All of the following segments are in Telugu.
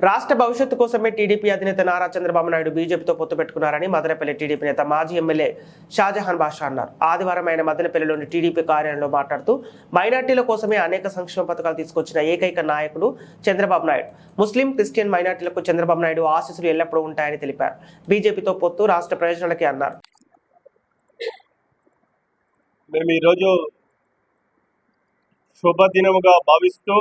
రాష్ట్ర భవిష్యత్తు కోసమే టీడీపీ అధినేత నారా చంద్రబాబు నాయుడు బీజేపీతో పొత్తు పెట్టుకున్నారని మదనపల్లి టీడీపీ నేత మాజీ ఎమ్మెల్యే షాజహాన్ బాషా అన్నారు. ఆదివారం ఆయన మదనపల్లిలోని టీడీపీ కార్యాలయంలో మాట్లాడుతూ మైనార్టీల కోసమే అనేక సంక్షేమ పథకాలు తీసుకొచ్చిన ఏకైక నాయకుడు చంద్రబాబు నాయుడు. ముస్లిం క్రిస్టియన్ మైనార్టీలకు చంద్రబాబు నాయుడు ఆశీస్సులు ఎల్లప్పుడూ ఉంటాయని తెలిపారు. బీజేపీతో పొత్తు రాష్ట్ర ప్రయోజనాలకే అన్నారు. మేము ఈరోజు శుభదినముగా భావిస్తూ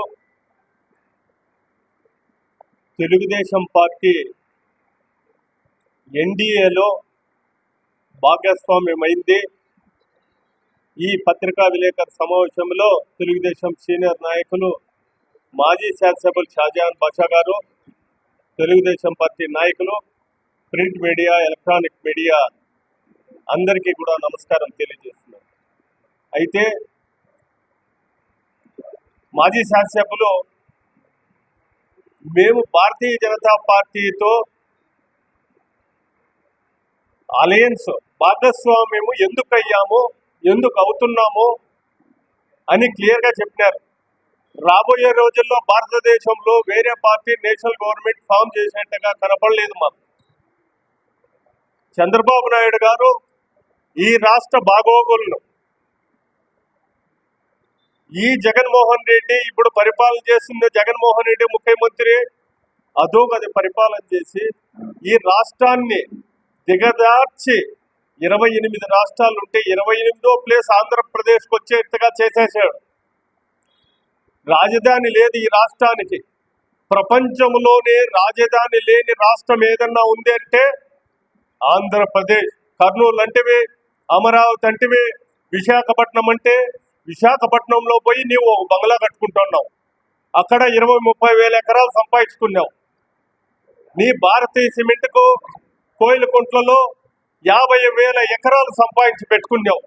తెలుగుదేశం పార్టీ ఎన్డీఏలో భాగస్వామ్యమైంది. ఈ పత్రికా విలేకరు సమావేశంలో తెలుగుదేశం సీనియర్ నాయకులు మాజీ శాసనసభ్యులు షాజహాన్ బాషా గారు తెలుగుదేశం పార్టీ నాయకులు ప్రింట్ మీడియా ఎలక్ట్రానిక్ మీడియా అందరికీ కూడా నమస్కారం తెలియజేస్తున్నారు అయితే మాజీ శాసనసభ్యులు మేము భారతీయ జనతా పార్టీతో అలయన్స్ భాగస్వామ్యము ఎందుకు అయ్యాము ఎందుకు అవుతున్నాము అని క్లియర్గా చెప్పినారు. రాబోయే రోజుల్లో భారతదేశంలో వేరే పార్టీ నేషనల్ గవర్నమెంట్ ఫామ్ చేసినట్టుగా కనపడలేదు మాకు. చంద్రబాబు నాయుడు గారు ఈ రాష్ట్ర బాగోగులను ఈ జగన్మోహన్ రెడ్డి ఇప్పుడు పరిపాలన చేస్తుంది జగన్మోహన్ రెడ్డి ముఖ్యమంత్రి. అధోగతి పరిపాలన చేసి ఈ రాష్ట్రాన్ని దిగదార్చి ఇరవై ఎనిమిది రాష్ట్రాలు ఉంటే ఇరవై ఎనిమిదో ప్లేస్ ఆంధ్రప్రదేశ్కి వచ్చేట్టుగా చేసేసాడు. రాజధాని లేదు ఈ రాష్ట్రానికి. ప్రపంచంలోనే రాజధాని లేని రాష్ట్రం ఏదన్నా ఉంది అంటే ఆంధ్రప్రదేశ్. కర్నూలు అంటేవి అమరావతి అంటేవే విశాఖపట్నం అంటే విశాఖపట్నంలో పోయి నీవు ఒక బంగ్లా కట్టుకుంటున్నావు. అక్కడ ఇరవై ముప్పై వేల ఎకరాలు సంపాదించుకున్నావు. నీ భారతీయ సిమెంట్కు కోయిలకుంట్లలో యాభై వేల ఎకరాలు సంపాదించి పెట్టుకున్నావు.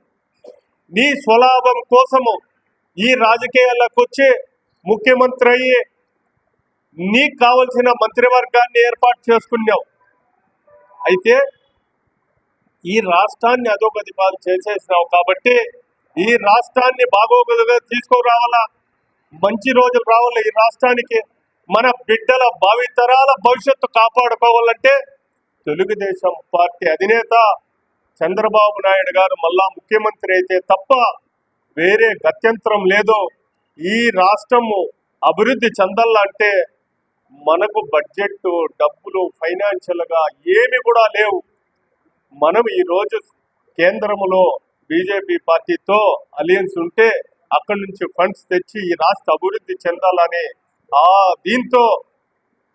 నీ స్వలాభం కోసము ఈ రాజకీయాలకు వచ్చి ముఖ్యమంత్రి అయ్యి నీకు కావలసిన మంత్రివర్గాన్ని ఏర్పాటు చేసుకున్నావు. అయితే ఈ రాష్ట్రాన్ని అధోగతి పాలు చేసేసినావు కాబట్టి ఈ రాష్ట్రాన్ని బాగోగులుగా తీసుకురావాలా? మంచి రోజులు రావాలా ఈ రాష్ట్రానికి. మన బిడ్డల భావితరాల భవిష్యత్తు కాపాడుకోవాలంటే తెలుగుదేశం పార్టీ అధినేత చంద్రబాబు నాయుడు గారు మళ్ళా ముఖ్యమంత్రి అయితే తప్ప వేరే గత్యంతరం లేదు. ఈ రాష్ట్రము అభివృద్ధి చెందాలంటే మనకు బడ్జెట్ డబ్బులు ఫైనాన్షియల్గా ఏమి కూడా లేవు. మనం ఈ రోజు కేంద్రంలో బీజేపీ పార్టీతో అలయన్స్ ఉంటే అక్కడి నుంచి ఫండ్స్ తెచ్చి ఈ రాష్ట్ర అభివృద్ధి చెందాలని ఆ దీంతో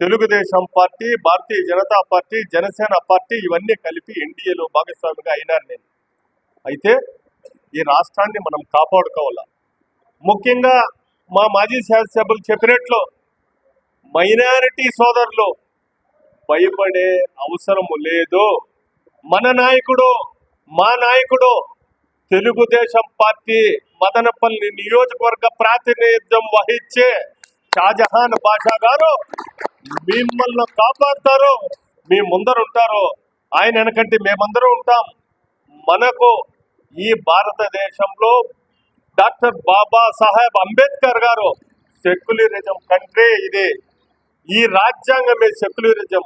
Telugu Desam party Bharatiya Janata party Janasena party ఇవన్నీ కలిపి ఎన్డీఏలో భాగస్వామిగా అయినారు నేను. అయితే ఈ రాష్ట్రాన్ని మనం కాపాడుకోవాలా? ముఖ్యంగా మా మాజీ శాసనసభ్యులు చెప్పినట్లు మైనారిటీ సోదరులు భయపడే అవసరము లేదు. మన నాయకుడు మా నాయకుడు తెలుగుదేశం పార్టీ మదనపల్లి నియోజకవర్గ ప్రాతినిధ్యం వహించే షాజహాన్ బాషా గారు మిమ్మల్ని కాపాడుతారు. మీ ముందరుంటారు. ఆయన వెనకంటే మేమందరూ ఉంటాం. మనకు ఈ భారతదేశంలో డాక్టర్ బాబా సాహెబ్ అంబేద్కర్ గారు సెక్యులరిజం కంట్రీ ఇది. ఈ రాజ్యాంగమే సెక్యులరిజం.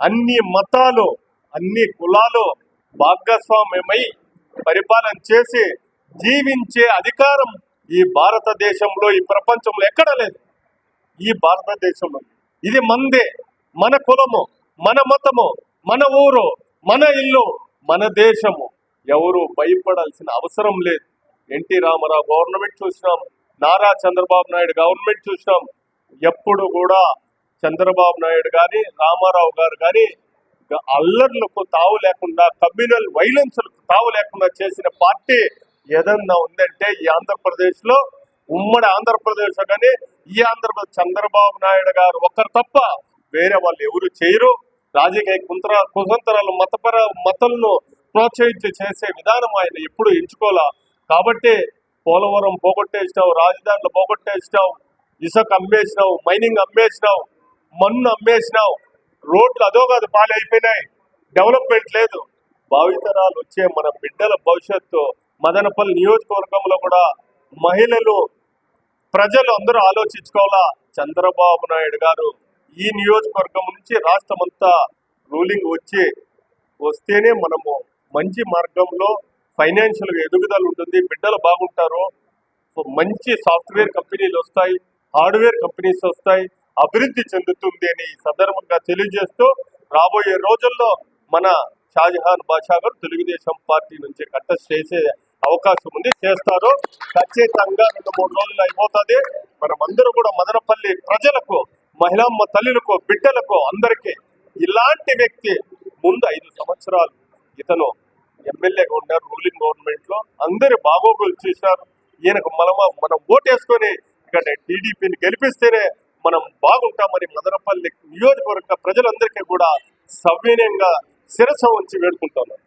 అన్ని మతాలు అన్ని కులాలు భాగస్వామ్యమై పరిపాలన చేసి జీవించే అధికారం ఈ భారతదేశంలో ఈ ప్రపంచంలో ఎక్కడ లేదు. ఈ భారతదేశంలో. ఇది మందే మన కులము మన మతము మన ఊరు మన ఇల్లు మన దేశము. ఎవరు భయపడాల్సిన అవసరం లేదు. ఎన్టీ రామారావు గవర్నమెంట్ చూసినాం నారా చంద్రబాబు నాయుడు గవర్నమెంట్ చూసినాం. ఎప్పుడు కూడా చంద్రబాబు నాయుడు కానీ రామారావు గారు కానీ అల్లర్లకు తావు లేకుండా కమ్యూనల్ వైలెన్స్లకు తావు లేకుండా చేసిన పార్టీ ఏదన్నా ఉందంటే ఈ ఆంధ్రప్రదేశ్లో ఉమ్మడి ఆంధ్రప్రదేశ్ కానీ ఈ ఆంధ్రప్రదేశ్ చంద్రబాబు నాయుడు గారు ఒక్కరు తప్ప వేరే వాళ్ళు ఎవరు చేయరు. రాజకీయ కుంతర కుసంతరాలు మతపర మతలను ప్రోత్సహించి చేసే విధానం ఆయన ఎప్పుడు ఎంచుకోవాలా కాబట్టి పోలవరం పోగొట్టేసినావు రాజధానిలో పోగొట్టేసినావు ఇసుక అమ్మేసినావు మైనింగ్ అమ్మేసినావు మన్ను అమ్మేసినావు రోడ్లు అదో కాదు పాలు అయిపోయినాయి. డెవలప్మెంట్ లేదు. భావితరాలు వచ్చే మన బిడ్డల భవిష్యత్తు మదనపల్లి నియోజకవర్గంలో కూడా మహిళలు ప్రజలు అందరూ ఆలోచించుకోవాలా? చంద్రబాబు నాయుడు గారు ఈ నియోజకవర్గం నుంచి రాష్ట్రం అంతా రూలింగ్ వచ్చి వస్తేనే మనము మంచి మార్గంలో ఫైనాన్షియల్గా ఎదుగుదల ఉంటుంది బిడ్డలు బాగుంటారు. మంచి సాఫ్ట్వేర్ కంపెనీలు వస్తాయి హార్డ్వేర్ కంపెనీస్ వస్తాయి. అభివృద్ధి చెందుతుంది అని ఈ సందర్భంగా తెలియజేస్తూ రాబోయే రోజుల్లో మన షాజహాన్ బాషా గారు తెలుగుదేశం పార్టీ నుంచి కంటెస్ట్ చేసే అవకాశం ఉంది. చేస్తారు. ఖచ్చితంగా రెండు మూడు రోజులు అయిపోతుంది. మనమందరూ కూడా మదనపల్లి ప్రజలకు మహిళమ్మ తల్లులకు బిడ్డలకు అందరికీ ఇలాంటి వ్యక్తి ముందు ఐదు సంవత్సరాలు ఇతను ఎమ్మెల్యేగా ఉన్నారు. రూలింగ్ గవర్నమెంట్లో అందరి బాగోగులు చేశారు. ఈయనకు మనం మనం ఓటేసుకొని ఇక్కడ టీడీపీని గెలిపిస్తేనే మనం బాగుంటామని మదనపల్లి నియోజకవర్గ ప్రజలందరికీ కూడా సవ్యనీయంగా శిరస ఉంచి వేడుకుంటున్నాను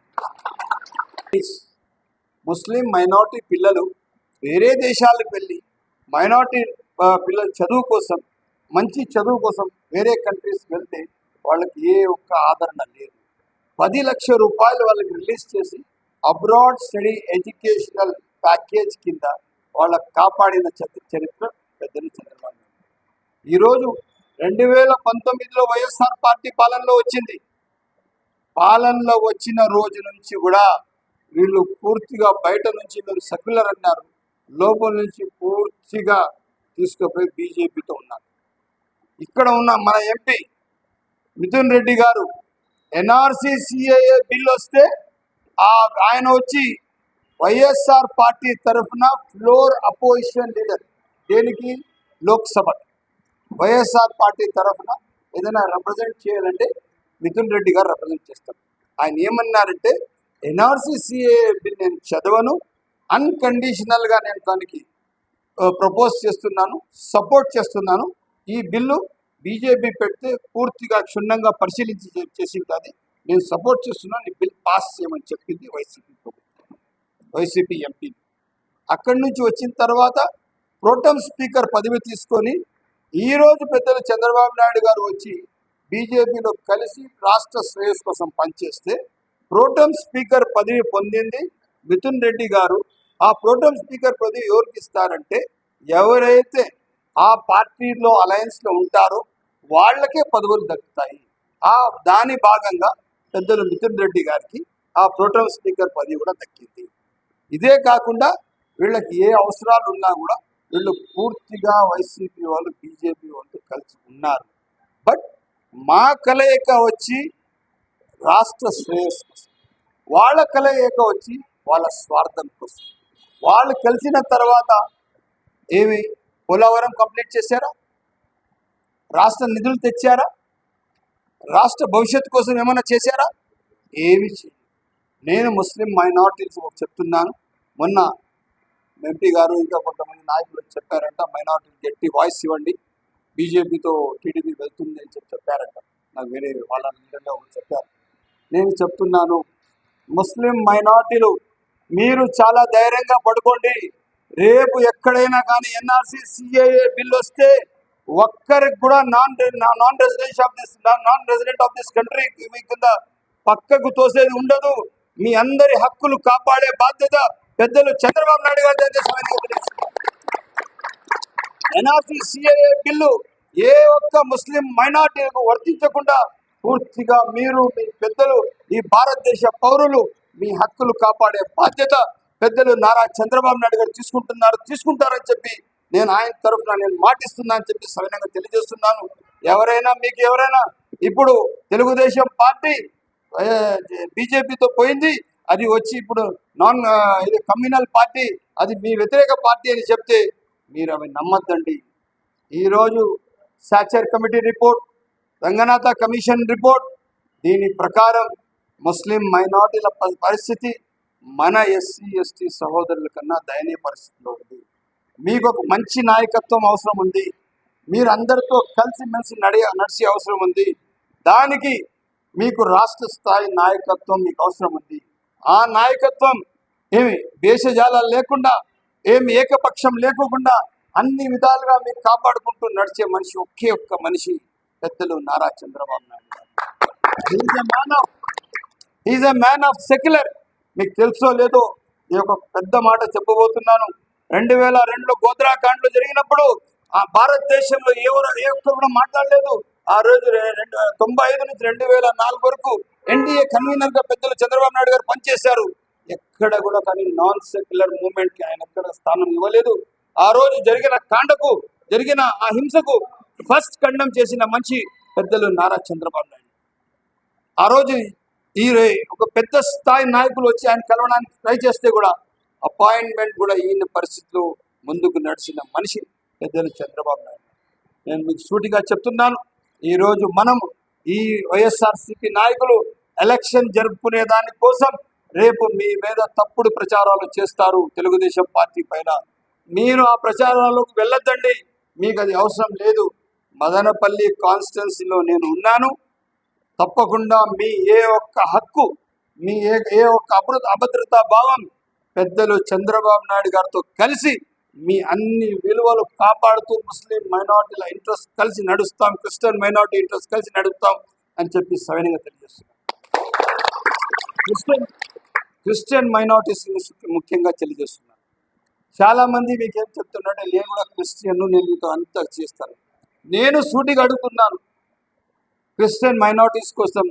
ముస్లిం మైనారిటీ పిల్లలు వేరే దేశాలకు వెళ్ళి మైనారిటీ పిల్లల చదువు కోసం మంచి చదువు కోసం వేరే కంట్రీస్కి వెళ్తే వాళ్ళకి ఏ ఒక్క ఆదరణ లేదు. పది లక్షల రూపాయలు వాళ్ళకి రిలీజ్ చేసి అబ్రాడ్ స్టడీ ఎడ్యుకేషనల్ ప్యాకేజ్ కింద వాళ్ళకి కాపాడిన చరిత్ర పెద్దలు చంద్రబాబు ఈరోజు రెండు వేల పంతొమ్మిదిలో వైఎస్ఆర్ పార్టీ పాలనలో వచ్చింది. పాలనలో వచ్చిన రోజు నుంచి కూడా వీళ్ళు పూర్తిగా బయట నుంచి మీరు సెక్యులర్ అన్నారు లోపల నుంచి పూర్తిగా తీసుకుపోయి బీజేపీతో ఉన్నారు. ఇక్కడ ఉన్న మన ఎంపీ మిథున్ రెడ్డి గారు ఎన్ఆర్సీ సిఏఏ బిల్ వస్తే ఆ ఆయన వచ్చి వైఎస్ఆర్ పార్టీ తరఫున ఫ్లోర్ అపోజిషన్ లీడర్. దేనికి? లోక్సభ వైఎస్ఆర్ పార్టీ తరఫున ఏదైనా రిప్రజెంట్ చేయాలంటే మిథున్ రెడ్డి గారు రిప్రజెంట్ చేస్తారు. ఆయన ఏమన్నారంటే ఎన్ఆర్సీ సిఏ బిల్ నేను చదవను అన్కండిషనల్గా నేను దానికి ప్రపోజ్ చేస్తున్నాను సపోర్ట్ చేస్తున్నాను. ఈ బిల్లు బీజేపీ పెడితే పూర్తిగా క్షుణ్ణంగా పరిశీలించి చేసి ఉంటుంది. నేను సపోర్ట్ చేస్తున్నాను ఈ బిల్ పాస్ చేయమని చెప్పింది వైసీపీ ప్రభుత్వం వైసీపీ ఎంపీ అక్కడి నుంచి వచ్చిన తర్వాత ప్రోటమ్ స్పీకర్ పదవి తీసుకొని ఈ రోజు పెద్దలు చంద్రబాబు నాయుడు గారు వచ్చి బీజేపీలో కలిసి రాష్ట్ర శ్రేయస్ కోసం పనిచేస్తే ప్రోటం స్పీకర్ పదవి పొందింది మిథున్ రెడ్డి గారు. ఆ ప్రోటం స్పీకర్ పదవి ఎవరికి ఇస్తారంటే ఎవరైతే ఆ పార్టీలో అలయన్స్లో ఉంటారో వాళ్ళకే పదవులు దక్కుతాయి. ఆ దాని భాగంగా పెద్దలు మిథున్ రెడ్డి గారికి ఆ ప్రోటం స్పీకర్ పదవి కూడా దక్కింది. ఇదే కాకుండా వీళ్ళకి ఏ అవసరాలు ఉన్నా కూడా వీళ్ళు పూర్తిగా వైసీపీ వాళ్ళు బీజేపీ వాళ్ళు కలిసి ఉన్నారు. బట్ మా కలయిక వచ్చి రాష్ట్ర శ్రేయస్ కోసం వాళ్ళ కలయిక వచ్చి వాళ్ళ స్వార్థం కోసం. వాళ్ళు కలిసిన తర్వాత ఏమి పోలవరం కంప్లీట్ చేశారా? రాష్ట్ర నిధులు తెచ్చారా? రాష్ట్ర భవిష్యత్తు కోసం ఏమైనా చేశారా? ఏమి నేను ముస్లిం మైనార్టీస్ చెప్తున్నాను. మొన్న ఎంపీ గారు ఇంకా కొంతమంది నాయకులు చెప్పారంట మైనార్టీ గట్టి వాయిస్ ఇవ్వండి. బీజేపీతో టీడీపీ వెళ్తుంది అని చెప్పి చెప్పారంట. నాకు వేరే వాళ్ళ నీళ్ళలో చెప్పారు. నేను చెప్తున్నాను ముస్లిం మైనార్టీలు మీరు చాలా ధైర్యంగా పడుకోండి. రేపు ఎక్కడైనా కానీ ఎన్ఆర్సీ సిఏఏ బిల్ వస్తే ఒక్కరికి కూడా non non resident of this non resident of this country మీ కింద పక్కకు తోసేది ఉండదు. మీ అందరి హక్కులు కాపాడే బాధ్యత పెద్దలు చంద్రబాబు నాయుడు గారి ఎన్ఆర్సీ సిఏఏ బిల్లు ఏ ఒక్క ముస్లిం మైనార్టీలకు వర్తించకుండా పూర్తిగా మీరు మీ పెద్దలు ఈ భారతదేశ పౌరులు మీ హక్కులు కాపాడే బాధ్యత పెద్దలు నారా చంద్రబాబు నాయుడు గారు తీసుకుంటున్నారు. తీసుకుంటారని చెప్పి నేను ఆయన తరఫున నేను మాటిస్తున్నా అని చెప్పి సవినంగా తెలియజేస్తున్నాను. ఎవరైనా మీకు ఎవరైనా ఇప్పుడు తెలుగుదేశం పార్టీ బీజేపీతో పోయింది అది వచ్చి ఇప్పుడు నాన్ ఇది కమ్యూనల్ పార్టీ అది మీ వ్యతిరేక పార్టీ అని చెప్తే మీరు అవి నమ్మద్దండి. ఈరోజు Sachar committee report Ranganath commission report దీని ప్రకారం ముస్లిం మైనార్టీల ప- పరిస్థితి మన ఎస్సీ ఎస్టీ సహోదరుల కన్నా దయనీయ పరిస్థితిలో ఉంది. మీకు ఒక మంచి నాయకత్వం అవసరం ఉంది. మీరు అందరితో కలిసిమెలిసి నడి నడిచే అవసరం ఉంది. దానికి మీకు రాష్ట్ర స్థాయి నాయకత్వం మీకు అవసరం ఉంది. ఆ నాయకత్వం ఏమి దేశజాలాలు లేకుండా ఏమి ఏకపక్షం లేకోకుండా అన్ని విధాలుగా మీరు కాపాడుకుంటూ నడిచే మనిషి ఒకే ఒక్క మనిషి పెద్దలు Nara Chandrababu Naidu is a man of is a man of secular మీకు తెలుసో లేదో ఈ యొక్క పెద్ద మాట చెప్పబోతున్నాను. రెండు వేల రెండులో గోద్రాకాండలో జరిగినప్పుడు ఆ భారతదేశంలో ఎవరు ఏ ఒక్కరు కూడా మాట్లాడలేదు. ఆ రోజు రెండు తొంభై ఐదు నుంచి రెండు వేల నాలుగు వరకు ఎన్డీఏ కన్వీనర్గా పెద్దలు చంద్రబాబు నాయుడు గారు పనిచేశారు. ఎక్కడ కూడా కానీ నాన్ సెక్యులర్ మూవ్మెంట్కి ఆయన ఎక్కడ స్థానం ఇవ్వలేదు. ఆ రోజు జరిగిన కాండకు జరిగిన ఆ హింసకు ఫస్ట్ ఖండం చేసిన మంచి పెద్దలు నారా చంద్రబాబు నాయుడు. ఆ రోజు ఈ ఒక పెద్ద స్థాయి నాయకులు వచ్చి ఆయన కలవడానికి ట్రై చేస్తే కూడా అపాయింట్మెంట్ కూడా ఈయన పరిస్థితులు ముందుకు నడిచిన మనిషి పెద్దలు చంద్రబాబు నాయుడు. నేను మీకు సూటిగా చెప్తున్నాను. ఈరోజు మనము మనం ఈ వైఎస్ఆర్సీపీ నాయకులు ఎలక్షన్ జరుపుకునే దాని కోసం రేపు మీ మీద తప్పుడు ప్రచారాలు చేస్తారు తెలుగుదేశం పార్టీ పైన. మీరు ఆ ప్రచారాలకు వెళ్ళొద్దండి. మీకు అది అవసరం లేదు. మదనపల్లి కాన్స్టిట్యున్సీలో నేను ఉన్నాను. తప్పకుండా మీ ఏ ఒక్క హక్కు మీ ఏ ఏ ఒక్క అభద్రత అభద్రతా భావం పెద్దలు చంద్రబాబు నాయుడు గారితో కలిసి మీ అన్ని విలువలు కాపాడుతూ ముస్లిం మైనార్టీల ఇంట్రెస్ట్ కలిసి నడుస్తాం క్రిస్టియన్ మైనార్టీ ఇంట్రెస్ట్ కలిసి నడుస్తాం అని చెప్పి సవినంగా తెలియజేస్తున్నాం. క్రిస్టియన్ క్రిస్టియన్ మైనార్టీస్ ముఖ్యంగా తెలియజేస్తున్నాను చాలా మంది మీకు ఏం చెప్తున్నట్టే నేను కూడా క్రిస్టియన్ను నేను మీతో అంతా చేస్తాను. నేను సూటిగా అడుగుతున్నాను క్రిస్టియన్ మైనార్టీస్ కోసం